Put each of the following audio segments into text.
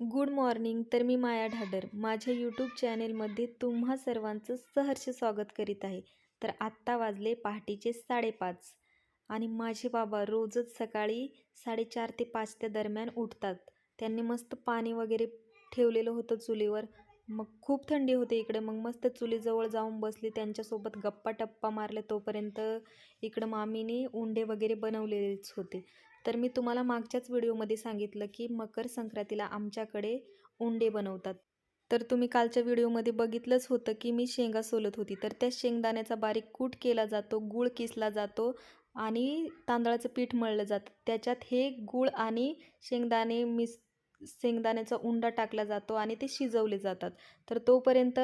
Good morning तर मी माया ढाडर. माझ्या YouTube चॅनेलमध्ये तुम्हा सर्वांचं सहर्ष स्वागत करीत आहे. तर आत्ता वाजले पहाटेचे साडेपाच आणि माझे बाबा रोजच सकाळी साडेचार ते पाचच्या दरम्यान उठतात. त्यांनी मस्त पाणी वगैरे ठेवलेलं होतं चुलीवर. मग खूप थंडी होते इकडे. मग मस्त चुलीजवळ जाऊन बसली. त्यांच्यासोबत गप्पा टप्पा मारले तोपर्यंत इकडं मामीने उंडे वगैरे बनवलेलेच होते. तर मी तुम्हाला मागच्याच व्हिडिओमध्ये सांगितलं की मकर संक्रांतीला आमच्याकडे उंडे बनवतात. तर तुम्ही कालच्या व्हिडिओमध्ये बघितलंच होतं की मी शेंगा सोलत होती. तर त्या शेंगदाण्याचा बारीक कूट केला जातो गूळ किसला जातो आणि तांदळाचं पीठ मळलं जातं. त्याच्यात हे गूळ आणि शेंगदाणे मिस शेंगदाण्याचा उंडा टाकला जातो आणि ते शिजवले जातात. तर तोपर्यंत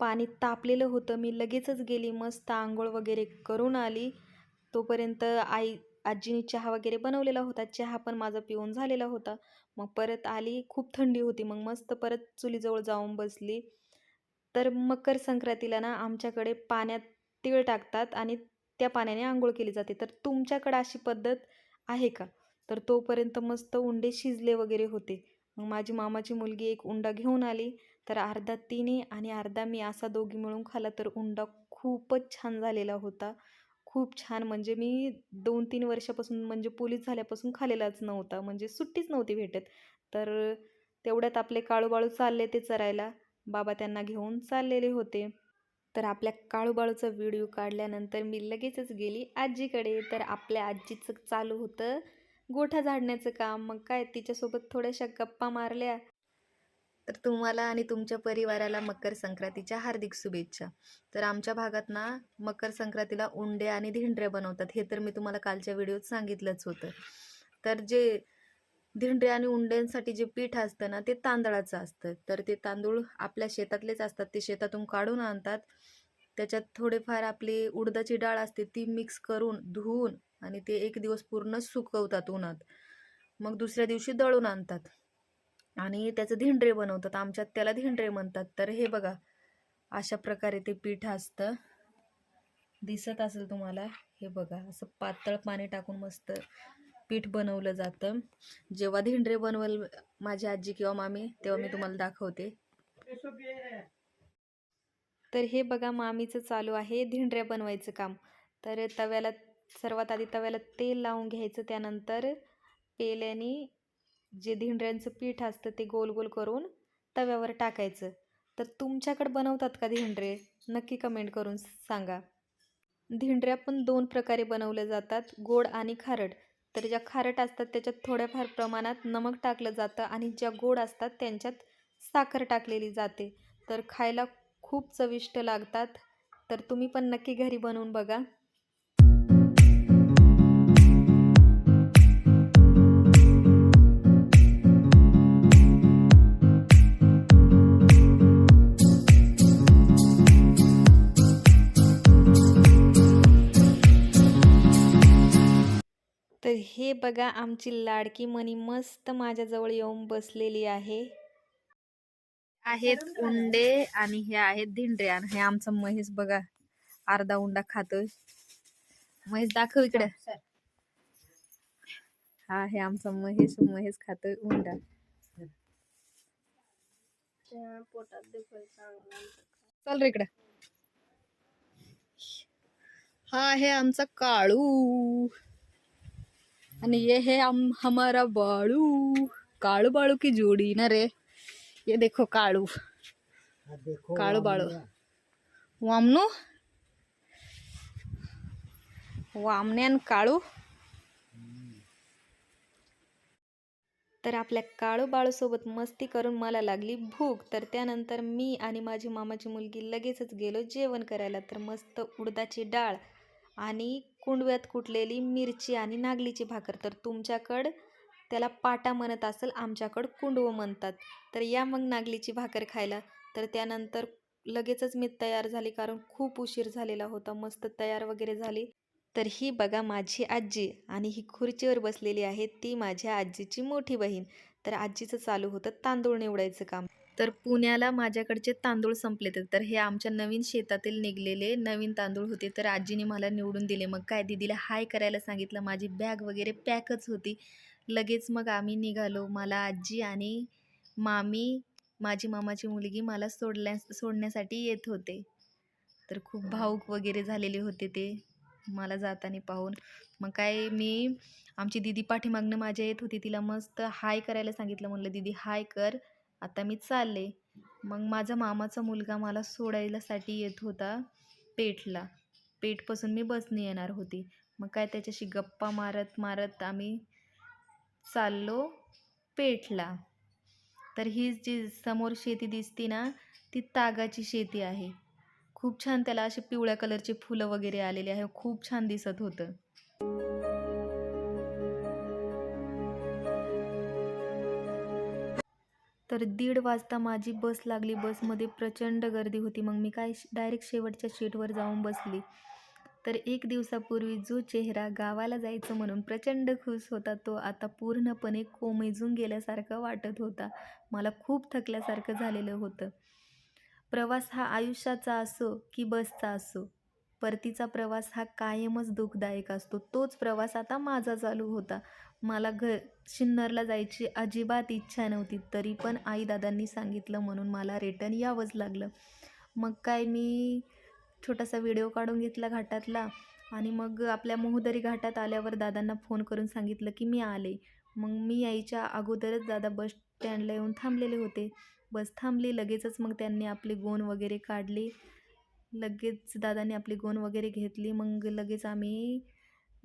पाणी तापलेलं होतं. मी लगेचच गेली मस्त आंघोळ वगैरे करून आली. तोपर्यंत आई आजीने चहा वगैरे बनवलेला होता. चहा पण माझा पिऊन झालेला होता. मग परत आली खूप थंडी होती. मग मस्त परत चुलीजवळ जाऊन बसली. तर मकर संक्रांतीला ना आमच्याकडे पाण्यात तीळ टाकतात आणि त्या पाण्याने आंघोळ केली जाते. तर तुमच्याकडं अशी पद्धत आहे का? तर तोपर्यंत मस्त उंडे शिजले वगैरे होते. मग माझी मामाची मुलगी एक उंडा घेऊन आली. तर अर्धा तिने आणि अर्धा मी असा दोघी मिळून खाला तर उंडा खूपच छान झालेला होता. खूप छान. म्हणजे मी दोन तीन वर्षापासून म्हणजे पोलीस झाल्यापासून खालेलाच नव्हता. म्हणजे सुट्टीच नव्हती भेटत. तर तेवढ्यात आपले काळूबाळू चालले ते चरायला. बाबा त्यांना घेऊन चाललेले होते. तर आपल्या काळूबाळूचा व्हिडिओ काढल्यानंतर मी लगेचच गेली आजीकडे. तर आपल्या आजीचं चालू होतं गोठा झाडण्याचं काम. मग काय तिच्यासोबत थोड्याशा गप्पा मारल्या. तर तुम्हाला आणि तुमच्या परिवाराला मकर संक्रांतीच्या हार्दिक शुभेच्छा. तर आमच्या भागात ना मकर संक्रांतीला उंडे आणि धिंडऱ्या बनवतात. हे तर मी तुम्हाला कालच्या व्हिडिओत सांगितलंच होतं. तर जे धिंडऱ्या आणि उंड्यांसाठी जे पीठ असतं ना ते तांदळाचं असतं. तर ते तांदूळ आपल्या शेतातलेच असतात. ते शेतातून काढून आणतात. त्याच्यात थोडेफार आपली उडदाची डाळ असते ती मिक्स करून धुवून आणि ते एक दिवस पूर्ण सुकवतात उन्हात. मग दुसऱ्या दिवशी दळून आणतात. आणि त्याचं धिंडरे बनवतात. आमच्यात त्याला धिंडरे म्हणतात. तर हे बघा अशा प्रकारे ते पीठ असतं. दिसत असेल तुम्हाला हे बघा असं पातळ पाणी टाकून मस्त पीठ बनवलं जातं. जेव्हा धिंडरे बनवल माझी आजी किंवा मामी तेव्हा मी तुम्हाला दाखवते. तर हे बघा मामीचं चालू आहे धिंडऱ्या बनवायचं काम. तर तव्याला सर्वात आधी तव्याला तेल लावून घ्यायचं. त्यानंतर पेल्याने जे धिंड्र्यांचं पीठ असतं ते गोल गोल करून तव्यावर टाकायचं. तर तुमच्याकडे बनवतात का धिंडरे? नक्की कमेंट करून सांगा. धिंडऱ्या पण दोन प्रकारे बनवल्या जातात गोड आणि खारट. तर ज्या खारट असतात त्याच्यात थोड्याफार प्रमाणात नमक टाकलं जातं आणि ज्या गोड असतात त्यांच्यात साखर टाकलेली जाते. तर खायला खूप चविष्ट लागतात. तर तुम्ही पण नक्की घरी बनवून बघा. तर हे बघा आमची लाडकी मणी मस्त माझ्याजवळ येऊन बसलेली आहे. आहेत उंडे आणि हे आहेत धिंडरे आणि हे आमचा महेश बघा अर्धा उंडा खातोय. महेश दाखव इकडे. हा हे आमचा महेश महेश खातोय उंडा. चल रे इकडे. हा आहे आमचा काळू. आणि ये है हम हमारा बाळू. काळू बाळू की जोड़ी ना रे? ये देखो काळू. काळू बाळू. वामनू? वामने आणि काळू. तर आपल्या काळू बाळूसोबत मस्ती करून मला लागली भूक. तर त्यानंतर मी आणि माझी मामाची मुलगी लगेचच गेलो जेवण करायला. तर मस्त उडदाची डाळ आणि कुंडव्यात कुटलेली मिरची आणि नागलीची भाकर. तर तुमच्याकडं त्याला पाटा म्हणत असेल आमच्याकडं कुंडवं म्हणतात. तर या मग नागलीची भाकर खायला. तर त्यानंतर लगेचच मी तयार झाली कारण खूप उशीर झालेला होता मस्त तयार वगैरे झाली. तर ही बघा माझी आजी आणि ही खुर्चीवर बसलेली आहे ती माझ्या आजीची मोठी बहीण. तर आजीचं चालू होतं तांदूळ निवडायचं काम. तर पुण्याला माझ्याकडचे तांदूळ संपले तर हे आमच्या नवीन शेतातील निघलेले नवीन तांदूळ होते. तर आजीने मला निवडून दिले. मग काय दिदीला हाय करायला सांगितलं. माझी बॅग वगैरे पॅकच होती. लगेच मग आम्ही निघालो. मला आजी आणि मामी माझी मामाची मुलगी मला सोडल्या सोडण्यासाठी येत होते. तर खूप भाऊक वगैरे झालेले होते ते मला जाताना पाहून. मग काय मी आमची दिदी पाठीमागनं माझ्या येत होती. तिला मस्त हाय करायला सांगितलं. म्हणलं दिदी हाय कर. आता मी चालले. मग माझा मामाचा मुलगा मला सोडायलासाठी येत होता पेठला. पेठपासून मी बसने येणार होती. मग काय त्याच्याशी गप्पा मारत मारत आम्ही चाललो पेठला. तर ही जी समोर शेती दिसती ना ती तागाची शेती आहे. खूप छान त्याला असे पिवळ्या कलरचे फुलं वगैरे आलेले आहे. खूप छान दिसत होतं. तर दीड वाजता माझी बस लागली. बसमध्ये प्रचंड गर्दी होती. मग मी काय डायरेक्ट शेवटच्या सीटवर जाऊन बसली. तर एक दिवसापूर्वी जो चेहरा गावाला जायचं म्हणून प्रचंड खुश होता तो आता पूर्णपणे कोमेजून गेल्यासारखं वाटत होता. मला खूप थकल्यासारखं झालेलं होतं. प्रवास हा आयुष्याचा असो की बसचा असो परतीचा प्रवास हा कायमच दुःखदायक असतो. तोच प्रवास आता माझा चालू होता. मला घ शिन्नरला जायची अजिबात इच्छा नव्हती. तरी पण आई दादांनी सांगितलं म्हणून मला रिटर्न यावंच लागलं. मग काय मी छोटासा व्हिडिओ काढून घेतला घाटातला आणि मग आपल्या मोहदरी घाटात आल्यावर दादांना फोन करून सांगितलं की मी आले. मग मी यायच्या अगोदरच दादा बस स्टँडला येऊन थांबलेले होते. बस थांबली लगेचच मग त्यांनी आपले गोण वगैरे काढले. लगेच दादाने आपली गोन वगैरे घेतली. मग लगेच आम्ही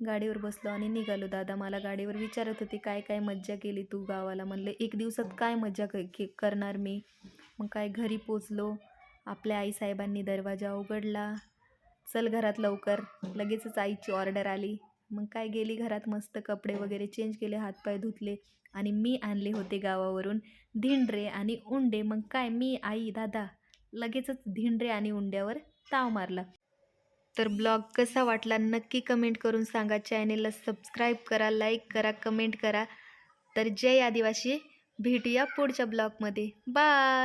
गाडीवर बसलो आणि निघालो. दादा मला गाडीवर विचारत होते काय काय मज्जा केली तू गावाला? म्हणले एक दिवसात काय मज्जा क के करणार मी? मग काय घरी पोचलो. आपल्या आईसाहेबांनी दरवाजा उघडला. चल घरात लवकर. लगेचच आईची ऑर्डर आली. मग काय गेली घरात मस्त कपडे वगैरे चेंज केले हातपाय धुतले आणि मी आणले होते गावावरून. धिंडरे आणि उंडे. मग काय मी आई दादा लगेचच धिंडरे आणि उंड्यावर ताव मारला. तर ब्लॉग कसा वाटला नक्की कमेंट करून सांगा. चॅनेलला सबस्क्राईब करा लाईक करा कमेंट करा. तर जय आदिवासी भेटूया पुढच्या ब्लॉगमध्ये. बाय!